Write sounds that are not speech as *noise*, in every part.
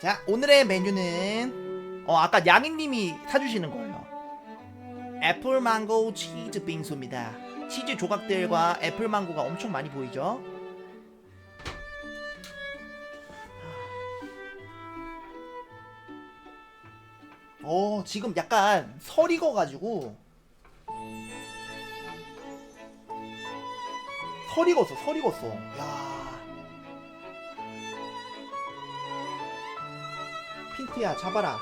자 오늘의 메뉴는 어 아까 양희님이 사주시는 거예요. 애플 망고 치즈 빙수입니다. 치즈 조각들과 애플 망고가 엄청 많이 보이죠? 어 지금 약간 설 익어가지고 설 익었어 설 익었어. 야 핀트야 잡아라.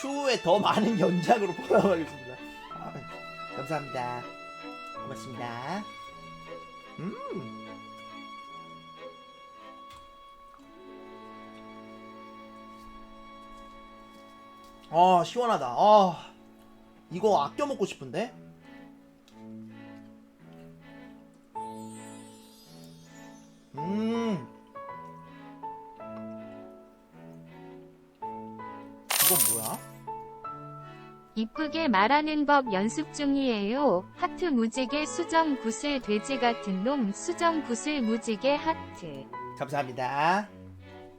추후에 더 많은 연작으로 보답하겠습니다. 아, 감사합니다. 고맙습니다. 음 아 시원하다 아 이거 아껴 먹고 싶은데 음 이건 뭐야? 이쁘게 말하는 법 연습 중이에요. 하트 무지개 수정 구슬 돼지 같은 놈 수정 구슬 무지개 하트. 감사합니다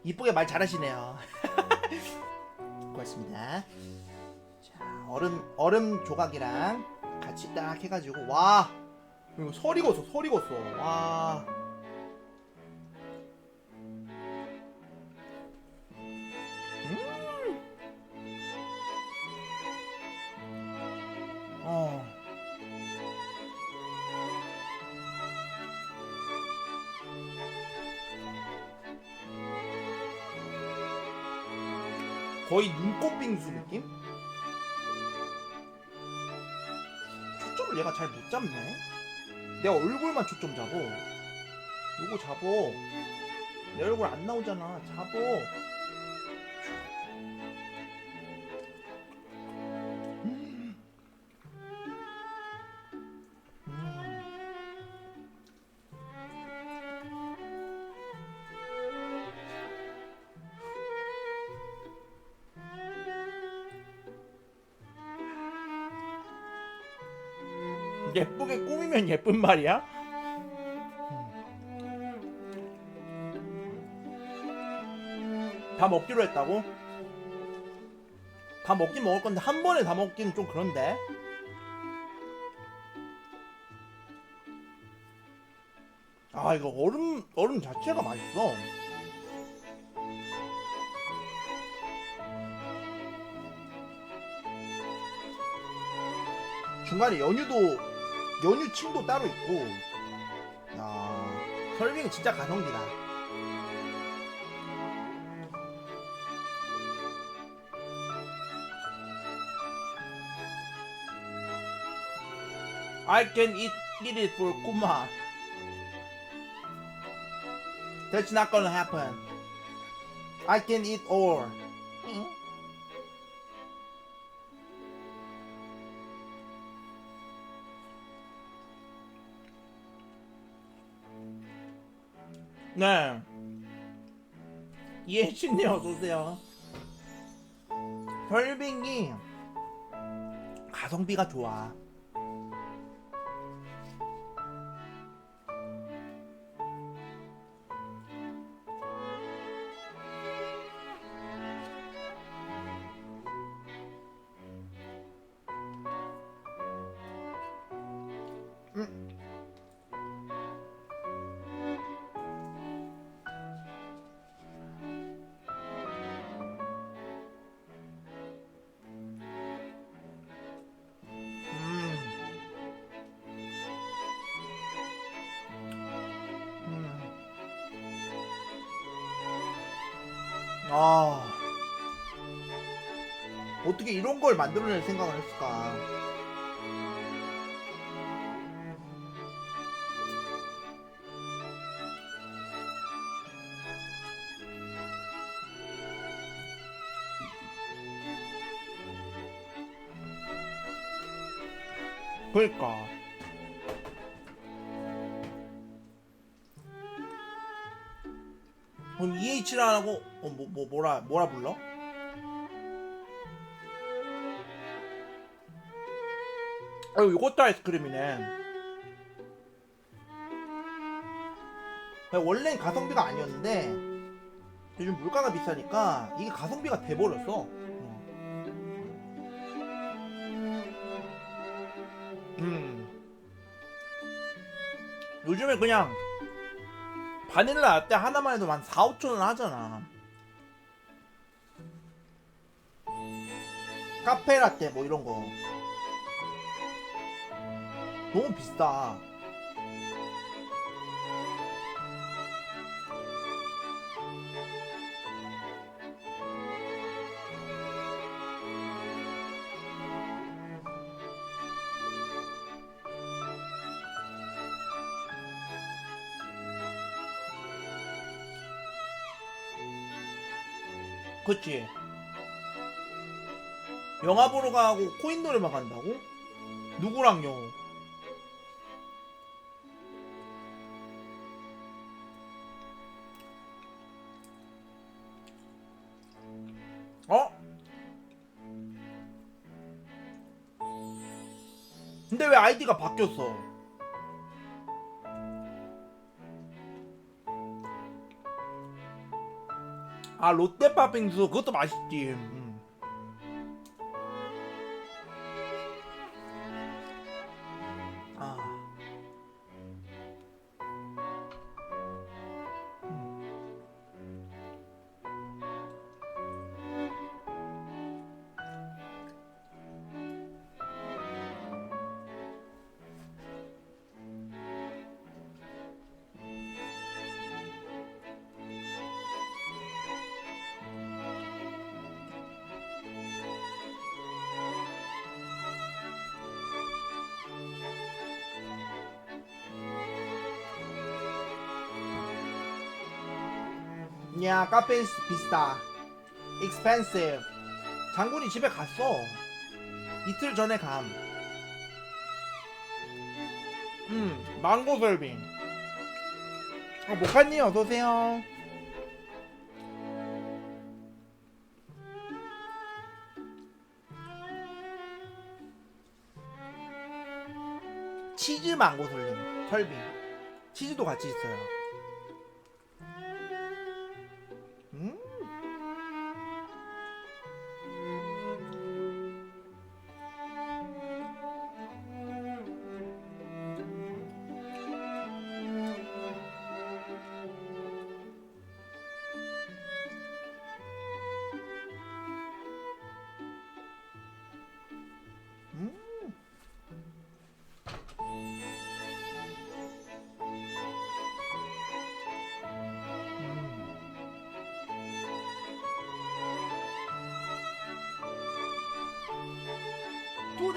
이쁘게 말 잘하시네요 *laughs* 고맙습니다. 자 얼음 얼음 조각이랑 같이 딱 해가지고 와 이거 설 익었어 설 익었어. 와 거의 눈꽃 빙수 느낌? 초점을 얘가 잘 못 잡네. 내가 얼굴만 초점 잡어. 요거 잡어. 내 얼굴 안 나오잖아. 잡어. 예쁘게 꾸미면 예쁜 말이야? 다 먹기로 했다고? 다 먹긴 먹을 건데 한 번에 다 먹기는 좀 그런데. 아 이거 얼음 얼음 자체가 맛있어. 중간에 연유도 연유층도 따로 있고. 야 설빙 진짜 가성비다. I can eat, eat it for Kuma. That's not gonna happen. I can eat all. 네. 예신님 어서오세요. 혈빙이 가성비가 좋아. 음. 아. 어떻게 이런 걸 만들어낼 생각을 했을까? 그러니까. 그럼 하고 어, 뭐, 뭐 뭐라 뭐라 불러? 어 이것도 아이스크림이네. 원래는 가성비가 아니었는데 요즘 물가가 비싸니까 이게 가성비가 돼버렸어. 음. 요즘에 그냥 바닐라 라떼 하나만 해도 한 4, 5천 원 하잖아. 카페 라떼 뭐 이런 거. 너무 비싸. 그치? 영화 보러 가고 코인 노래방 간다고? 누구랑요? 어? 근데 왜 아이디가 바뀌었어? 아 롯데파 빙수 그것도 맛있지. 야 카페 비싸. Expensive. 장군이 집에 갔어. 이틀 전에 감. 음, 망고 설빙. 어, 모카님 어서오세요. 치즈 망고 설빙 설빙. 치즈도 같이 있어요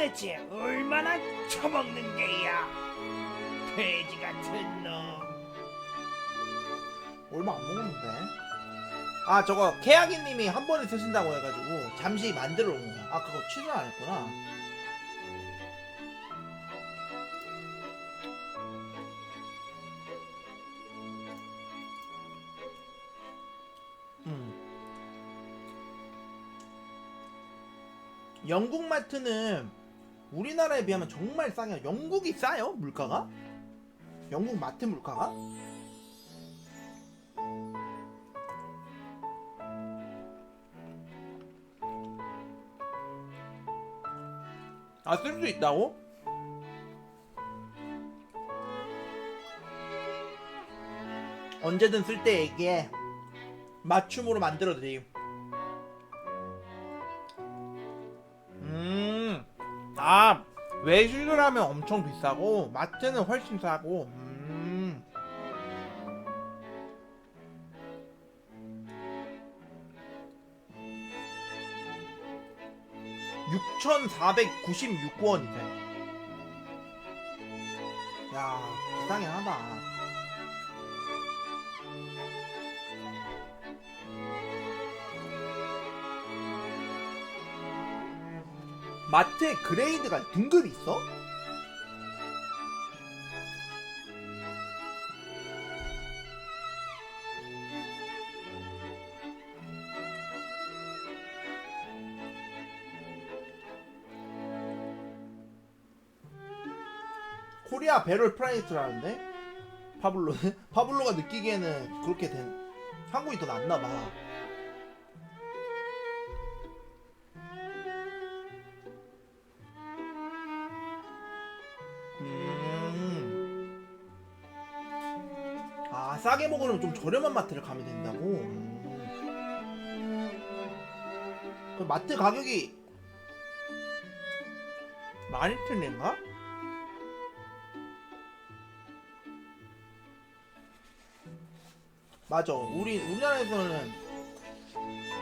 도대체 얼마나 처먹는 게야? 돼지 같은 놈. 얼마 안 먹었는데. 아 저거 케야기님이 한 번에 쓰신다고 해가지고 잠시 만들어 놓은 거야. 아 그거 취소 안 했구나. 음. 영국 마트는 우리나라에 비하면 정말 싸요. 영국이 싸요 물가가? 영국 마트 물가가? 아, 쓸 수 있다고? 언제든 쓸 때 얘기해. 맞춤으로 만들어 드림. 음, 아, 외식을 하면 엄청 비싸고, 마트는 훨씬 싸고, 음. (6,496원이래) 야 비싸긴 하다 마트에 그레이드가 등급이 있어? 코리아 배럴 프라이스라는데 파블로는 *laughs* 파블로가 느끼기에는 그렇게 된 한국이 더 낫나 봐. 싸게 먹으려면 좀 저렴한 마트를 가면 된다고. 음. 그 마트 가격이 많이 틀린가? 맞아. 우리 우리나라에서는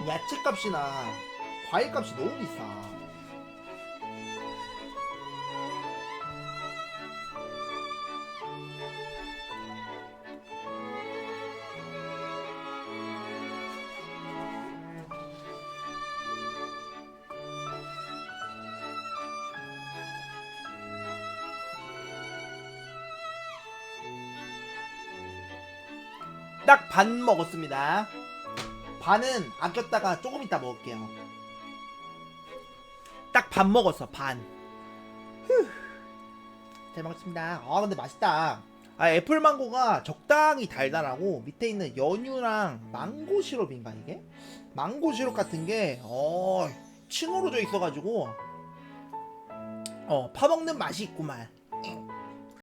야채 값이나 과일 값이 너무 비싸. 딱 반 먹었습니다. 반은 아꼈다가 조금 이따 먹을게요. 딱 반 먹었어, 반. 휴. 잘 먹었습니다. 아, 근데 맛있다. 아, 애플 망고가 적당히 달달하고 밑에 있는 연유랑 망고 시럽인가 이게? 망고 시럽 같은 게 어, 층으로 져 있어가지고 어, 파먹는 맛이 있구만.